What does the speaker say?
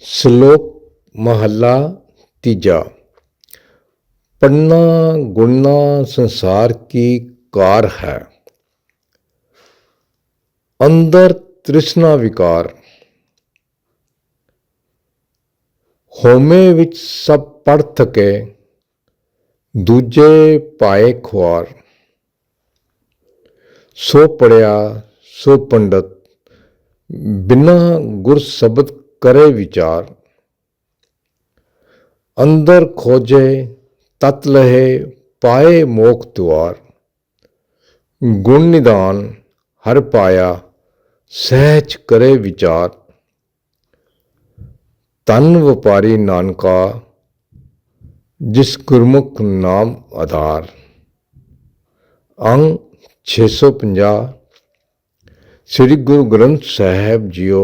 ਸ਼ਲੋਕ ਮਹੱਲਾ ਤੀਜਾ। ਪੜਨਾ ਗੁਣਨਾ ਸੰਸਾਰ ਕੀ ਕਾਰ ਹੈ? ਅੰਦਰ ਤ੍ਰਿਸ਼ਨਾ ਵਿਕਾਰ। ਹੋਮੇ ਵਿੱਚ ਸਭ ਪੜ ਥਕੇ, ਦੂਜੇ ਪਾਏ ਖੁਆਰ। ਸੋ ਪੜਿਆ ਸੋ ਪੰਡਤ, ਬਿਨਾ ਗੁਰ ਸ਼ਬਦ ਕਰੇ ਵਿਚਾਰ ਅੰਦਰ ਖੋਜੇ ਤਤ ਲਹੇ ਪਾਏ ਮੋਖ ਦੁਆਰ ਗੁਣ ਨਿਦਾਨ ਹਰ ਪਾਇਆ ਸਹਿਜ ਕਰੇ ਵਿਚਾਰ ਤਨ ਵਪਾਰੀ ਨਾਨਕਾ ਜਿਸ ਗੁਰਮੁਖ ਨਾਮ ਆਧਾਰ ਅੰਗ 650 ਸ੍ਰੀ ਗੁਰੂ ਗ੍ਰੰਥ ਸਾਹਿਬ ਜੀਓ